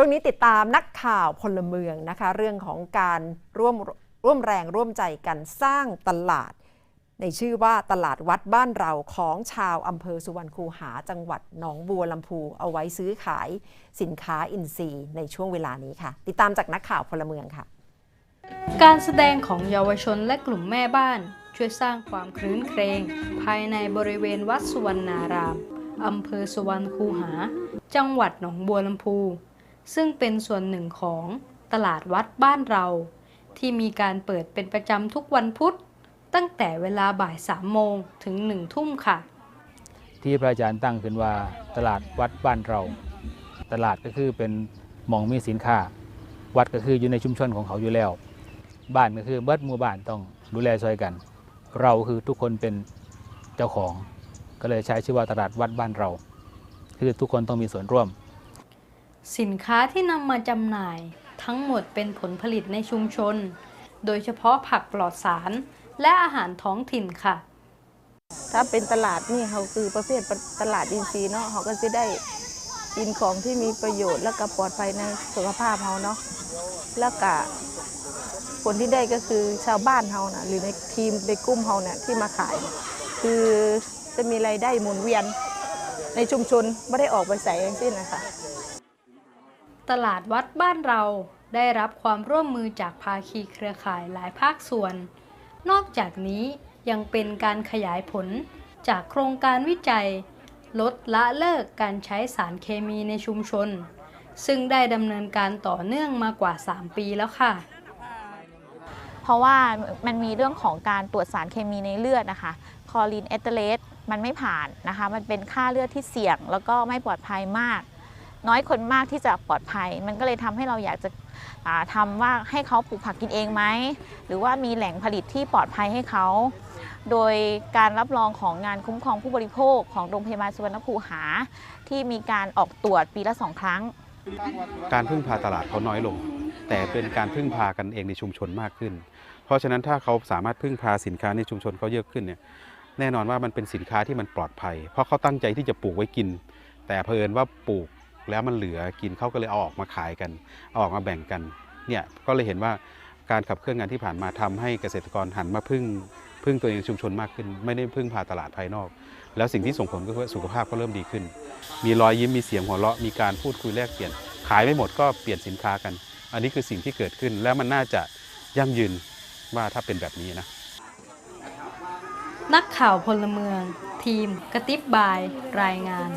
ช่วงนี้ติดตามนักข่าวพลเมืองนะคะ เรื่องของการร่วมร่วมแรงร่วมใจกันสร้างตลาด ในชื่อว่าตลาดวัดบ้านเราของชาวอำเภอสุวรรณคูหาจังหวัดหนองบัวลำพูเอาไว้ซื้อขายสินค้าอินทรีย์ในช่วงเวลานี้ค่ะ ติดตามจากนักข่าวพลเมืองค่ะ การแสดงของเยาวชนและกลุ่มแม่บ้าน ช่วยสร้างความครื้นเครง ภายในบริเวณวัดสุวรรณารามอำเภอสุวรรณคูหา จังหวัดหนองบัวลำพู ซึ่งเป็นส่วนหนึ่งของตลาดวัดบ้านเรา ที่มีการเปิดเป็นประจำทุกวันพุธ ตั้งแต่เวลาบ่ายสามโมงถึงหนึ่งทุ่มค่ะ ที่พระอาจารย์ตั้งขึ้นว่าตลาดวัดบ้านเรา ตลาดก็คือเป็นมองมีสินค้า วัดก็คืออยู่ในชุมชนของเขาอยู่แล้ว บ้านก็คือเบิดหมู่บ้านต้องดูแลช่วยกัน เราคือทุกคนเป็นเจ้าของ ก็เลยใช้ชื่อว่าตลาดวัดบ้านเรา คือทุกคนต้องมีส่วนร่วม สินค้าที่นำมาจำหน่าย ทั้งหมดเป็นผลผลิตในชุมชน โดยเฉพาะผักปลอดสาร และอาหารท้องถิ่นค่ะ ถ้าเป็นตลาดนี่เขาคือประเภทตลาดอินทรีย์เนาะเขาก็จะได้กินของที่มีประโยชน์และก็ปลอดภัยในสุขภาพเขาเนาะแล้วก็ผลที่ได้ก็คือชาวบ้านเขานะหรือในทีมในกลุ่มเขาเนี่ยที่มาขาย คือจะมีรายได้หมุนเวียนในชุมชนไม่ได้ออกไปใส่ทั้งสิ้นนะคะ ตลาดวัดบ้านเราได้รับความร่วมมือจากภาคีเครือข่ายหลายภาคส่วน นอกจากนี้ยังเป็นการขยายผลจากโครงการวิจัย ลดละเลิกการใช้สารเคมีในชุมชน ซึ่งได้ดำเนินการต่อเนื่องมากว่า 3 ปีแล้วค่ะ เพราะว่ามันมีเรื่องของการตรวจสารเคมีในเลือดนะคะคอลีนเอเทเลสมันไม่ผ่านนะคะ มันเป็นค่าเลือดที่เสี่ยงแล้วก็ไม่ปลอดภัยมาก น้อยคนมากที่จะปลอดภัย มันก็เลยทำให้เราอยากจะาทำว่าให้เขาปลูกผักกินเองไหมหรือว่ามีแหล่งผลิตที่ปลอดภัยให้เขาโดยการรับรองของงานคุ้มครองผู้บริโภคของโรงพยาบาลสุวรรณคูหา ที่มีการออกตรวจปีละสองครั้ง การพึ่งพาตลาดเขาน้อยลง แต่เป็นการพึ่งพากันเองในชุมชนมากขึ้น เพราะฉะนั้นถ้าเขาสามารถพึ่งพาสินค้าในชุมชนเขาเยอะขึ้นเนี่ยแน่นอนว่ามันเป็นสินค้าที่มันปลอดภัย เพราะเขาตั้งใจที่จะปลูกไว้กิน แต่เพอิญว่าปลูก แล้วมันเหลือกินเขาก็เลยเอาออกมาขายกันเอาออกมาแบ่งกันเนี่ยก็เลยเห็นว่าการขับเคลื่อนงานที่ผ่านมาทำให้เกษตรกรหันมาพึ่งพึ่งตัวเองชุมชนมากขึ้น ไม่ได้พึ่งพาตลาดภายนอก แล้วสิ่งที่ส่งผลก็คือสุขภาพก็เริ่มดีขึ้น มีรอยยิ้มมีเสียงหัวเราะมีการพูดคุยแลกเปลี่ยน ขายไม่หมดก็เปลี่ยนสินค้ากัน อันนี้คือสิ่งที่เกิดขึ้นแล้วมันน่าจะยั่งยืนว่าถ้าเป็นแบบนี้นะ นักข่าวพลเมือง ทีมกระติบบายรายงาน